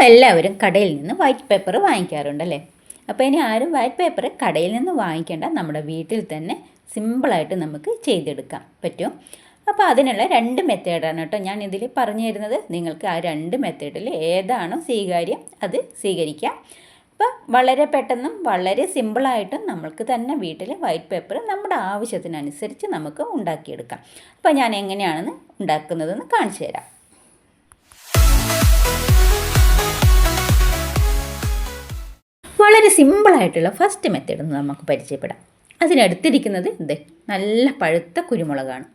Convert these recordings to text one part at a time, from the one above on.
നമ്മളെല്ലാവരും കടയിൽ നിന്ന് വൈറ്റ് പേപ്പർ വാങ്ങിക്കാറുണ്ടല്ലേ? അപ്പോൾ ഇനി ആരും വൈറ്റ് പേപ്പർ കടയിൽ നിന്ന് വാങ്ങിക്കേണ്ട നമ്മുടെ വീട്ടിൽ തന്നെ സിമ്പിളായിട്ട് നമുക്ക് ചെയ്തെടുക്കാം. പറ്റും? അപ്പോൾ അതിനുള്ള രണ്ട് മെത്തേഡാണ് കേട്ടോ ഞാൻ ഇതിൽ പറഞ്ഞു തരുന്നത്. നിങ്ങൾക്ക് ആ രണ്ട് മെത്തേഡിൽ ഏതാണോ സ്വീകാര്യം അത് സ്വീകരിക്കാം. അപ്പോൾ വളരെ പെട്ടെന്നും വളരെ സിമ്പിളായിട്ടും നമ്മൾക്ക് തന്നെ വീട്ടിൽ വൈറ്റ് പേപ്പർ നമ്മുടെ ആവശ്യത്തിനനുസരിച്ച് നമുക്ക് ഉണ്ടാക്കിയെടുക്കാം. അപ്പോൾ ഞാൻ എങ്ങനെയാണെന്ന് ഉണ്ടാക്കുന്നതെന്ന് കാണിച്ചു തരാം. വളരെ സിമ്പിളായിട്ടുള്ള ഫസ്റ്റ് മെത്തേഡ് ഒന്ന് നമുക്ക് പരിചയപ്പെടാം. അതിനടുത്തിരിക്കുന്നത് ഇത് നല്ല പഴുത്ത കുരുമുളകാണ്.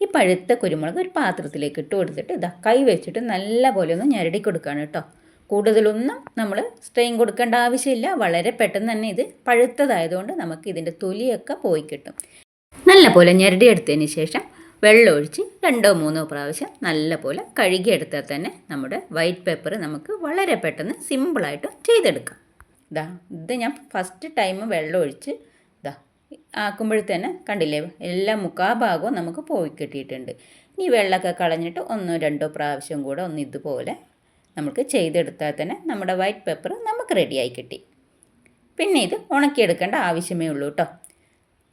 ഈ പഴുത്ത കുരുമുളക് ഒരു പാത്രത്തിലേക്ക് ഇട്ട് കൊടുത്തിട്ട് ഇതാ കൈ വെച്ചിട്ട് നല്ല പോലെ ഒന്ന് ഞരടി കൊടുക്കുകയാണ് കേട്ടോ കൂടുതലൊന്നും നമ്മൾ സ്ട്രെയിൻ കൊടുക്കേണ്ട ആവശ്യമില്ല. വളരെ പെട്ടെന്ന് തന്നെ ഇത് പഴുത്തതായതുകൊണ്ട് നമുക്ക് ഇതിന്റെ തൊലിയൊക്കെ പോയി കിട്ടും. നല്ല പോലെ ഞെരടിയെടുത്തതിന് ശേഷം വെള്ളമൊഴിച്ച് രണ്ടോ മൂന്നോ പ്രാവശ്യം നല്ല പോലെ കഴുകിയെടുത്താൽ തന്നെ നമ്മുടെ വൈറ്റ് പേപ്പർ നമുക്ക് വളരെ പെട്ടെന്ന് സിമ്പിളായിട്ട് ചെയ്തെടുക്കാം. ഇതാ ഇത് ഞാൻ ഫസ്റ്റ് ടൈം വെള്ളം ഒഴിച്ച് ഇതാ ആക്കുമ്പോഴത്തേന് കണ്ടില്ലേ എല്ലാ മുക്കാ ഭാഗവും നമുക്ക് പോയി കിട്ടിയിട്ടുണ്ട്. ഇനി വെള്ളമൊക്കെ കളഞ്ഞിട്ട് ഒന്നോ രണ്ടോ പ്രാവശ്യം കൂടെ ഒന്ന് ഇതുപോലെ നമുക്ക് ചെയ്തെടുത്താൽ തന്നെ നമ്മുടെ വൈറ്റ് പേപ്പർ നമുക്ക് റെഡിയായി കിട്ടി. പിന്നെ ഇത് ഉണക്കിയെടുക്കേണ്ട ആവശ്യമേ ഉള്ളൂ കേട്ടോ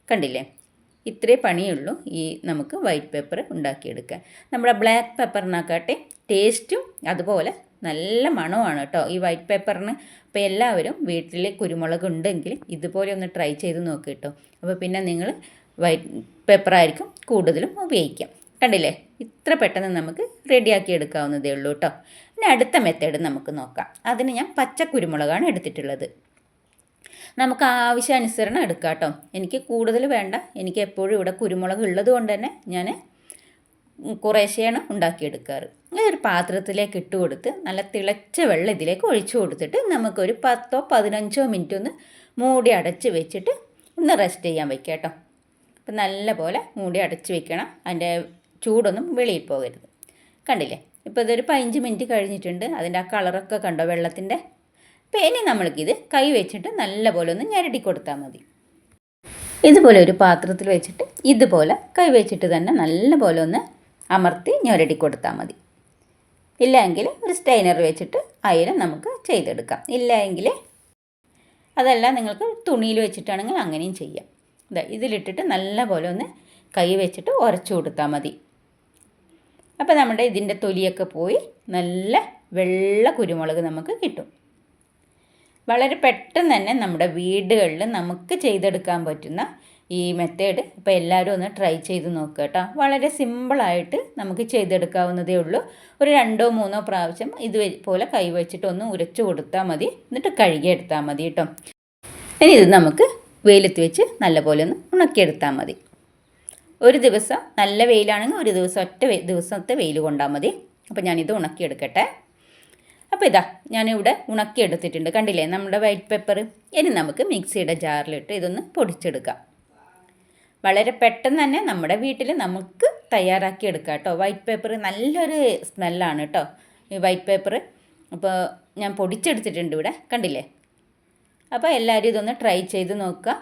കണ്ടില്ലേ ഇത്രേ പണിയുള്ളൂ ഈ നമുക്ക് വൈറ്റ് പേപ്പർ ഉണ്ടാക്കിയെടുക്കാൻ. നമ്മുടെ ബ്ലാക്ക് പേപ്പറിനാക്കാട്ടെ ടേസ്റ്റും അതുപോലെ നല്ല മണമാണ് കേട്ടോ ഈ വൈറ്റ് പേപ്പറിന് അപ്പോൾ എല്ലാവരും വീട്ടിൽ കുരുമുളക് ഉണ്ടെങ്കിൽ ഇതുപോലെ ഒന്ന് ട്രൈ ചെയ്ത് നോക്കി കേട്ടോ അപ്പോൾ പിന്നെ നിങ്ങൾ വൈറ്റ് പേപ്പറായിരിക്കും കൂടുതലും ഉപയോഗിക്കാം. കണ്ടില്ലേ? ഇത്ര പെട്ടെന്ന് നമുക്ക് റെഡിയാക്കി എടുക്കാവുന്നതേ ഉള്ളൂ കേട്ടോ ഇനി അടുത്ത മെത്തേഡ് നമുക്ക് നോക്കാം. അതിന് ഞാൻ പച്ച കുരുമുളകാണ് എടുത്തിട്ടുള്ളത്. നമുക്ക് ആവശ്യാനുസരണം എടുക്കാം കേട്ടോ എനിക്ക് കൂടുതൽ വേണ്ട. എനിക്ക് എപ്പോഴും ഇവിടെ കുരുമുളക് ഉള്ളത് കൊണ്ട് തന്നെ ഞാൻ കുറേശ്ശെയാണ് ഉണ്ടാക്കിയെടുക്കാറ് ഒരു പാത്രത്തിലേക്ക് ഇട്ട് കൊടുത്ത് നല്ല തിളച്ച വെള്ളം ഇതിലേക്ക് ഒഴിച്ചു കൊടുത്തിട്ട് നമുക്കൊരു പത്തോ പതിനഞ്ചോ മിനിറ്റ് ഒന്ന് മൂടി അടച്ച് വെച്ചിട്ട് ഒന്ന് റെസ്റ്റ് ചെയ്യാൻ വയ്ക്കാം കേട്ടോ. അപ്പം നല്ല പോലെ മൂടി അടച്ച് വെക്കണം. അതിന്റെ ചൂടൊന്നും വെളിയിൽ പോകരുത്. കണ്ടില്ലേ? ഇപ്പോൾ ഇതൊരു പതിനഞ്ച് മിനിറ്റ് കഴിഞ്ഞിട്ടുണ്ട്. അതിന്റെ ആ കളറൊക്കെ കണ്ടോ വെള്ളത്തിന്റെ? അപ്പോൾ ഇനി നമ്മൾക്കിത് കൈ വെച്ചിട്ട് നല്ല പോലെ ഒന്ന് ഞരടി കൊടുത്താൽ മതി. ഇതുപോലെ ഒരു പാത്രത്തിൽ വെച്ചിട്ട് ഇതുപോലെ കൈ വെച്ചിട്ട് തന്നെ നല്ല പോലെ ഒന്ന് അമർത്തി ഞൊരടി കൊടുത്താൽ മതി. ഇല്ല എങ്കിൽ ഒരു സ്റ്റൈനർ വെച്ചിട്ട് അയിലും നമുക്ക് ചെയ്തെടുക്കാം. ഇല്ല എങ്കിൽ അതല്ല നിങ്ങൾക്ക് തുണിയിൽ വെച്ചിട്ടാണെങ്കിൽ അങ്ങനെയും ചെയ്യാം. ഇതാ ഇതിലിട്ടിട്ട് നല്ല പോലെ ഒന്ന് കൈ വെച്ചിട്ട് ഉരച്ചു കൊടുത്താൽ മതി. അപ്പോൾ നമ്മുടെ ഇതിന്റെ തൊലിയൊക്കെ പോയി നല്ല വെള്ള കുരുമുളക് നമുക്ക് കിട്ടും. വളരെ പെട്ടെന്ന് തന്നെ നമ്മുടെ വീടുകളിൽ നമുക്ക് ചെയ്തെടുക്കാൻ പറ്റുന്ന ഈ മെത്തേഡ് ഇപ്പോൾ എല്ലാവരും ഒന്ന് ട്രൈ ചെയ്ത് നോക്കുക കേട്ടോ. വളരെ സിമ്പിളായിട്ട് നമുക്ക് ചെയ്തെടുക്കാവുന്നതേ ഉള്ളൂ. ഒരു രണ്ടോ മൂന്നോ പ്രാവശ്യം ഇതുപോലെ കൈ വെച്ചിട്ട് ഒന്ന് ഉരച്ചു കൊടുത്താൽ മതി. എന്നിട്ട് കഴുകിയെടുത്താൽ മതി കേട്ടോ. ഇനി ഇത് നമുക്ക് വെയിലത്ത് വെച്ച് നല്ലപോലെ ഒന്ന് ഉണക്കിയെടുത്താൽ മതി. ഒരു ദിവസം നല്ല വെയിലാണെങ്കിൽ ഒരു ദിവസം ഒറ്റ ദിവസത്തെ വെയിൽ കൊണ്ടാൽ മതി. അപ്പോൾ ഞാനിത് ഉണക്കിയെടുക്കട്ടെ. അപ്പോൾ ഇതാ ഞാനിവിടെ ഉണക്കിയെടുത്തിട്ടുണ്ട്. കണ്ടില്ലേ നമ്മുടെ വൈറ്റ് പേപ്പർ ഇനി നമുക്ക് മിക്സിയുടെ ജാറിലിട്ട് ഇതൊന്ന് പൊടിച്ചെടുക്കാം. വളരെ പെട്ടെന്ന് തന്നെ നമ്മുടെ വീട്ടിൽ നമുക്ക് തയ്യാറാക്കി എടുക്കാം കേട്ടോ. വൈറ്റ് പേപ്പർ നല്ലൊരു സ്മെല്ലാണ് കേട്ടോ. ഈ വൈറ്റ് പേപ്പർ അപ്പോൾ ഞാൻ പൊടിച്ചെടുത്തിട്ടുണ്ട് ഇവിടെ. കണ്ടില്ലേ? അപ്പോൾ എല്ലാവരും ഇതൊന്ന് ട്രൈ ചെയ്ത് നോക്കുക.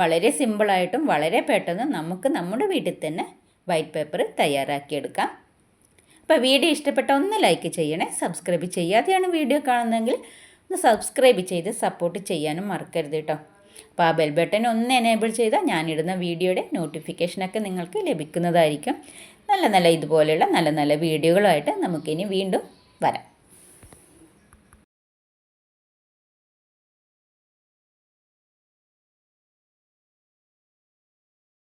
വളരെ സിമ്പിളായിട്ടും വളരെ പെട്ടെന്ന് നമുക്ക് നമ്മുടെ വീട്ടിൽ തന്നെ വൈറ്റ് പേപ്പർ തയ്യാറാക്കിയെടുക്കാം അപ്പോൾ വീഡിയോ ഇഷ്ടപ്പെട്ട ഒന്ന് ലൈക്ക് ചെയ്യണേ. സബ്സ്ക്രൈബ് ചെയ്യാതെയാണ് വീഡിയോ കാണുന്നതെങ്കിൽ ഒന്ന് സബ്സ്ക്രൈബ് ചെയ്ത് സപ്പോർട്ട് ചെയ്യാനും മറക്കരുത് കേട്ടോ. അപ്പോൾ ആ ബെൽ ബട്ടൺ ഒന്ന് എനേബിൾ ചെയ്താൽ ഞാനിടുന്ന വീഡിയോയുടെ നോട്ടിഫിക്കേഷനൊക്കെ നിങ്ങൾക്ക് ലഭിക്കുന്നതായിരിക്കും. നല്ല നല്ല ഇതുപോലെയുള്ള നല്ല നല്ല വീഡിയോകളുമായിട്ട് നമുക്കിനി വീണ്ടും വരാം.